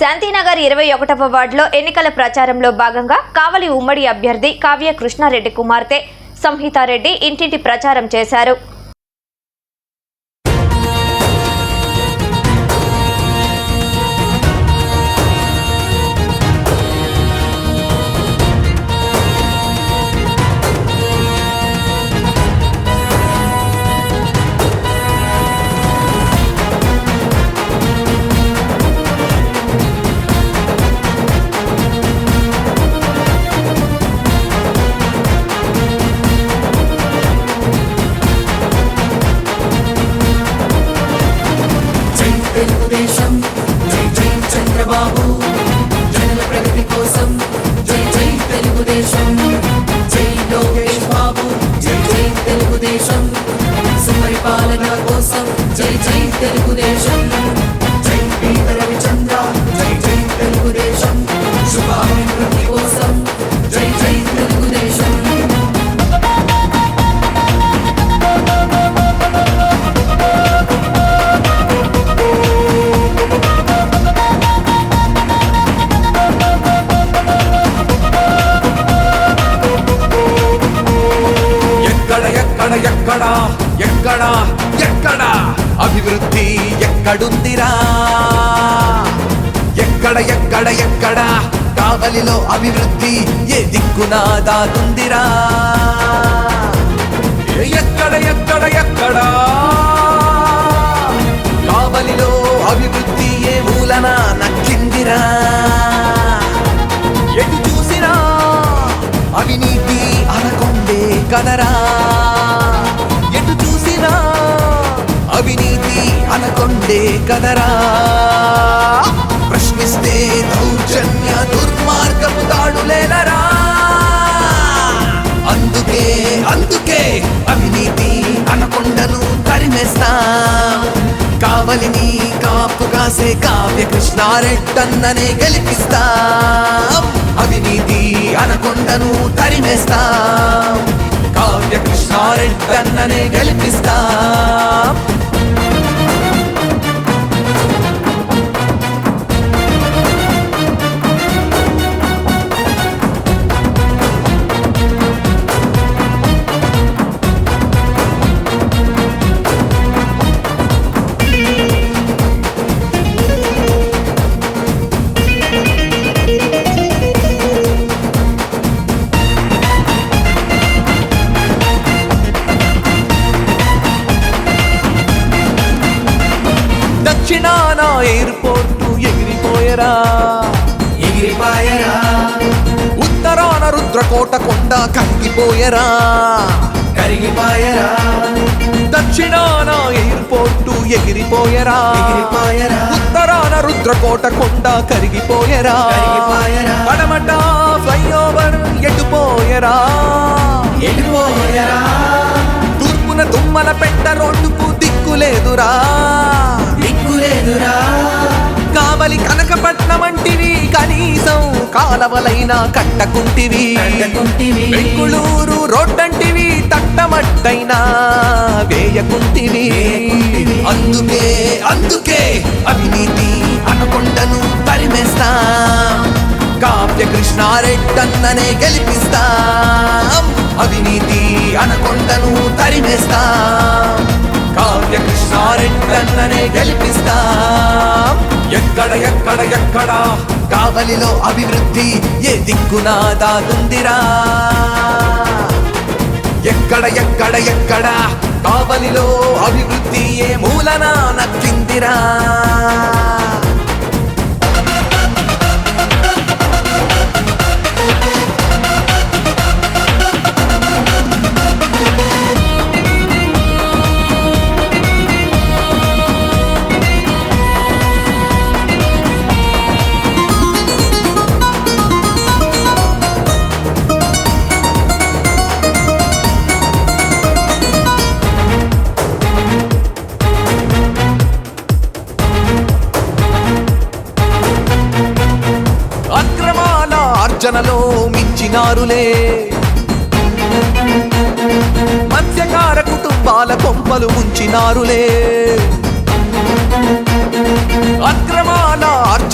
శాంతినగర్ ఇరవై ఒకటవ వార్డులో ఎన్నికల ప్రచారంలో భాగంగా కావలి ఉమ్మడి అభ్యర్థి కావ్య కృష్ణారెడ్డి కుమార్తె సంహితారెడ్డి ఇంటింటి ప్రచారం చేశారు. ఎక్కడా కావలిలో అభివృద్ధి ఏ దిక్కున దాతుందిరా ఎక్కడ ఎక్కడ ఎక్కడ? కావలిలో అభివృద్ధి ఏ మూలన నచ్చిందిరా? ఎటు చూసినా అవినీతి అనకొండే కదరా ఎటు చూసినా అవినీతి అనకొండే కదరా ప్రశ్నిస్తే దౌర్జన్య దుర్మార్గపు దాడులేనరా అందుకే అందుకే అవినీతి అనకొండను తరిమేస్తా. కావలిని కాపు కాసే కావ్య కృష్ణారెడ్డన్ననే గెలిపిస్తా. అవినీతి అనకొండను తరిమేస్తా. కావ్య కృష్ణారెడ్డన్ననే గెలిపిస్తా. దక్షిణాన ఎయిర్పోర్టు ఎగిరిపోయరా. ఎగిరిపాయరా. ఉత్తరాన రుద్రకోట కొండ కంగిపోయరా కరిగిపాయరా. దక్షిణాన ఎయిర్పోర్టు ఎగిరిపోయరా. ఎగిరిపాయరా. ఉత్తరాన రుద్రకోట కొండ కరిగిపోయరా. కరిగిపోయరా. పడమట ఫ్లైఓవర్ ఎటుపోయరా ఎగిరిపోయరా. తూర్పున తుమ్మల పెట్ట రోడ్డుకు దిక్కులేదురా దిక్కులేదురా కావలి కనకపట్నం అంటివి కనీసం కాలవలైనా కట్టకుంటివి. బెంగుళూరు రోడ్డంటివి తట్టమట్టైనా వేయకుంటివి. అందుకే అందుకే అవినీతి అనకొండను తరిమేస్తా. కావ్య కృష్ణారెడ్డన్ననే గెలిపిస్తా. అవినీతి అనకొండను తరిమేస్తా. కృష్ణారెడ్డన్ననే గెలిపిస్తా. ఎక్కడ ఎక్కడ ఎక్కడ? కావలిలో అభివృద్ధి ఏ దిక్కున దాతుందిరా ఎక్కడ ఎక్కడ ఎక్కడ? కావలిలో అభివృద్ధి ఏ మూలన నచ్చిందిరా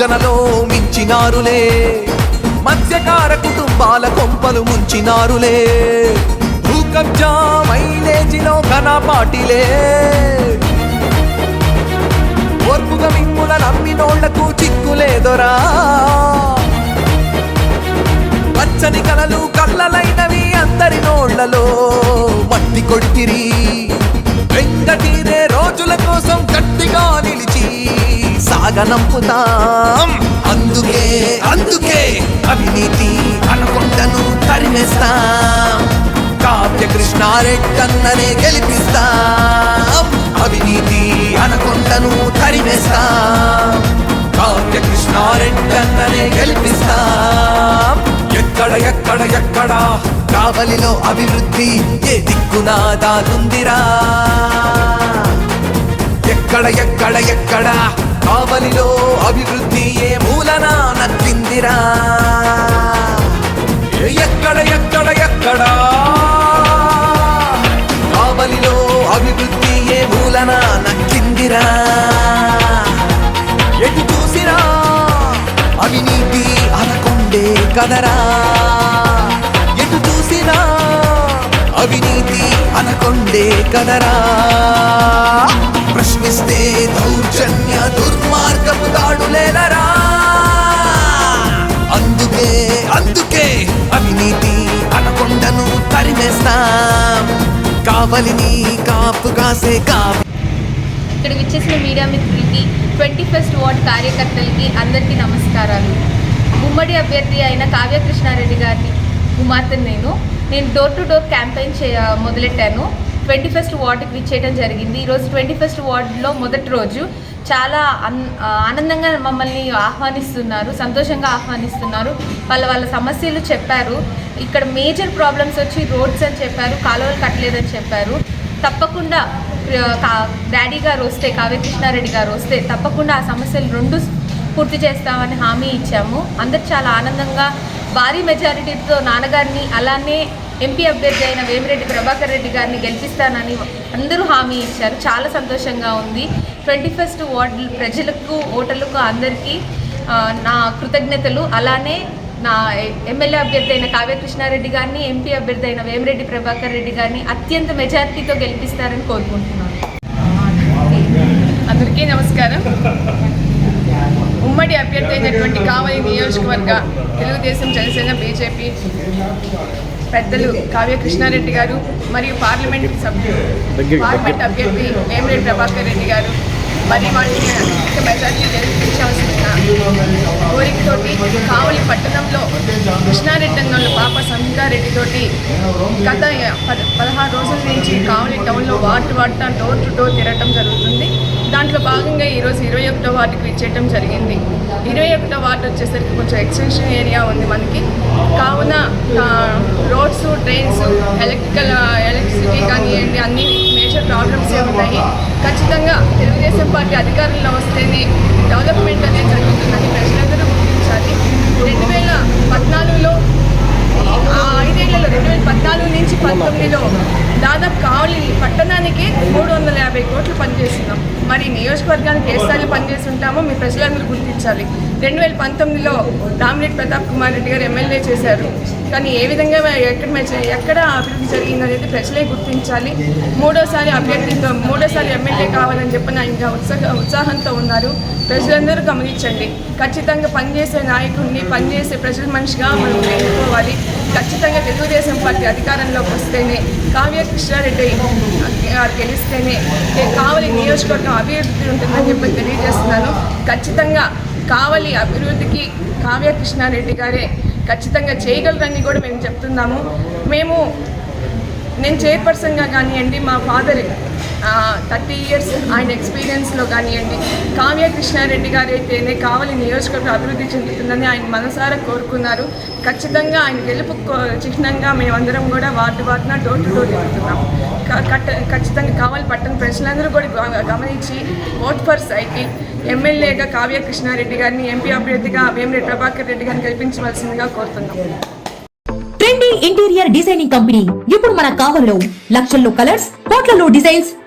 అక్రమాల మించినారులే. మత్స్యకార కుటుంబాల కొంపలు ముంచినారులే. భూకబ్జా మైలేజిలో ఘనపాటిలే. ఓర్పుగా మిమ్ముల నమ్మినోళ్ళకు చిక్కులేదొరా. పచ్చని కలలు కళ్ళలైనవి అందరి నోళ్ళలో మట్టి కొడితిరి వెంకటీరే రోజుల కోసం గట్టిగా నిలిచి సాగనంపుతాం అందుకే అందుకే అవినీతి అనకొండను తరిమేస్తాం. కావ్య కృష్ణారెడ్డన్ననే గెలిపిస్తాం. అవినీతి అనకొండను తరిమేస్తాం. కావ్య కృష్ణారెడ్డన్ననే గెలిపిస్తాం. ఎక్కడ ఎక్కడ ఎక్కడ కావలిలో అభివృద్ధి ఏ దిక్కునా దాగుందిరా. ఎక్కడ ఎక్కడ ఎక్కడ కావలిలో అభివృద్ధి ఏ మూలన నచ్చిందిరా ఎక్కడ ఎక్కడ ఎక్కడ? కావలిలో అభివృద్ధి ఏ మూలన నచ్చిందిరా ఎటు చూసిరా అవినీతి అనకొండే కదరా? ఎటు చూసినా అవినీతి అనకొండే కదరా? తరిమేస్తాం కావలిని కాపు కాసే కాపు. ఇక్కడ విచ్చేసిన మీడియా మిత్రులకి ట్వంటీ ఫస్ట్ వార్డ్ కార్యకర్తలకి అందరికీ నమస్కారాలు. ఉమ్మడి అభ్యర్థి అయిన కావ్యకృష్ణారెడ్డి గారిని కుమార్తె నేను. నేను డోర్ టు డోర్ క్యాంపెయిన్ చే మొదలెట్టాను. ట్వంటీ ఫస్ట్ వార్డుకి విచ్చేయడం జరిగింది. ఈరోజు ట్వంటీ ఫస్ట్ వార్డులో మొదటి రోజు చాలా అన్ ఆనందంగా మమ్మల్ని ఆహ్వానిస్తున్నారు సంతోషంగా ఆహ్వానిస్తున్నారు. వాళ్ళ వాళ్ళ సమస్యలు చెప్పారు. ఇక్కడ మేజర్ ప్రాబ్లమ్స్ వచ్చి రోడ్స్ అని చెప్పారు కాలువలు కట్టలేదని చెప్పారు. తప్పకుండా కా- డాడీ గారు వస్తే కావ్య కృష్ణారెడ్డి గారు వస్తే తప్పకుండా ఆ సమస్యలు రెండు పూర్తి చేస్తామని హామీ ఇచ్చాము. అందరు చాలా ఆనందంగా భారీ మెజారిటీతో నాన్నగారిని అలానే ఎంపీ అభ్యర్థి అయిన వేమిరెడ్డి ప్రభాకర్ రెడ్డి గారిని గెలిపిస్తానని అందరూ హామీ ఇచ్చారు. చాలా సంతోషంగా ఉంది. ట్వంటీ ఫస్ట్ వార్డు ప్రజలకు ఓటర్లకు అందరికీ నా కృతజ్ఞతలు. అలానే నా ఎమ్మెల్యే అభ్యర్థి అయిన కావ్యకృష్ణారెడ్డి గారిని ఎంపీ అభ్యర్థి అయిన వేమిరెడ్డి ప్రభాకర్ రెడ్డి గారిని అత్యంత మెజారిటీతో గెలిపిస్తారని కోరుకుంటున్నాను. అందరికీ నమస్కారం. ఉమ్మడి అభ్యర్థి అయినటువంటి కావలి నియోజకవర్గ తెలుగుదేశం జనసేన బీజేపీ పెద్దలు కావ్య కృష్ణారెడ్డి గారు మరియు పార్లమెంట్ సభ్యులు పార్లమెంట్ అభ్యర్థి వేమిరెడ్డి ప్రభాకర్ రెడ్డి గారు. మరి వాటిని అధిక మెజార్టీ గెలిపించాల్సిన కోరికతోటి కృష్ణారెడ్డి అన్న పాప సంహితారెడ్డితోటి గత పద పదహారు రోజుల నుంచి కావలి టౌన్లో వార్డు వార్డున డోర్ టు డోర్ తిరగటం జరుగుతుంది. దాంట్లో భాగంగా ఈరోజు ఇరవై ఒకటో వార్డుకి ఇచ్చేయటం జరిగింది. ఇరవై ఒకటో వార్డు వచ్చేసరికి కొంచెం ఎక్స్టెన్షన్ ఏరియా ఉంది మనకి. కావున రోడ్స్ ట్రైన్స్ ఎలక్ట్రికల్ ఎలక్ట్రిసిటీ కానివ్వండి అన్ని మేజర్ ప్రాబ్లమ్స్ ఉన్నాయి ఖచ్చితంగా తెలుగుదేశం పార్టీ అధికారంలో వస్తేనే డెవలప్మెంట్ అనేది జరుగుతుందని రెండు వేల పద్నాలుగులో ఐదేళ్ళలో రెండు వేల పద్నాలుగు నుంచి పంతొమ్మిదిలో దాదాపు కావలి పట్టణానికి మూడు వందల యాభై కోట్లు పనిచేస్తున్నాం. మరి నియోజకవర్గానికి ఏ స్థాయిలో పనిచేసి ఉంటామో మీ ప్రజలందరూ గుర్తించాలి. రెండు వేల పంతొమ్మిదిలో రామిరెడ్డి ప్రతాప్ కుమార్ రెడ్డి గారు ఎమ్మెల్యే చేశారు. కానీ ఏ విధంగా ఎక్కడ ఎక్కడ అభివృద్ధి జరిగిందనేది ప్రజలే గుర్తించాలి. మూడోసారి అభ్యర్థితో మూడోసారి ఎమ్మెల్యే కావాలని చెప్పిన ఇంకా ఉత్సాహ ఉత్సాహంతో ఉన్నారు. ప్రజలందరూ గమనించండి. ఖచ్చితంగా పనిచేసే నాయకుడిని పనిచేసే ప్రజల మనిషిగా మనం ఎన్నుకోవాలి ఖచ్చితంగా తెలుగుదేశం పార్టీ అధికారంలోకి వస్తేనే కావ్య కృష్ణారెడ్డి గారు గెలిస్తేనే కావలి నియోజకవర్గం అభివృద్ధి ఉంటుందని చెప్పి తెలియజేస్తున్నాను. ఖచ్చితంగా కావలి అభివృద్ధికి కావ్య కృష్ణారెడ్డి గారే ఖచ్చితంగా చేయగలరని కూడా మేము చెప్తున్నాము. మేము నేను చైర్పర్సన్గా కానివ్వండి మా ఫాదర్ థర్టీ ఇయర్స్ ఆయన ఎక్స్పీరియన్స్లో కానివ్వండి. కావ్య కృష్ణారెడ్డి గారు అయితేనే కావలి నియోజకవర్గం అభివృద్ధి చెందుతుందని ఆయన మనసారా కోరుకున్నారు. ఖచ్చితంగా ఆయన గెలుపు చిహ్నంగా మేమందరం కూడా వార్డు వార్డున డోర్ టు డోర్ తిరుగుతున్నాం. ఖచ్చితంగా కావాలి పట్టణ ప్రజలందరూ కూడా గమనించి ఓట్ ఫర్ సైకిల్ ఎమ్మెల్యేగా కావ్య కృష్ణారెడ్డి గారిని ఎంపీ అభ్యర్థిగా వేమిరెడ్డి ప్రభాకర్ రెడ్డి గారిని గెలిపించవలసిందిగా కోరుతున్నాం. Trendy interior designing company. ఇప్పుడు మన కావల్లో లక్షల్లో కలర్స్ కోట్లలో డిజైన్స్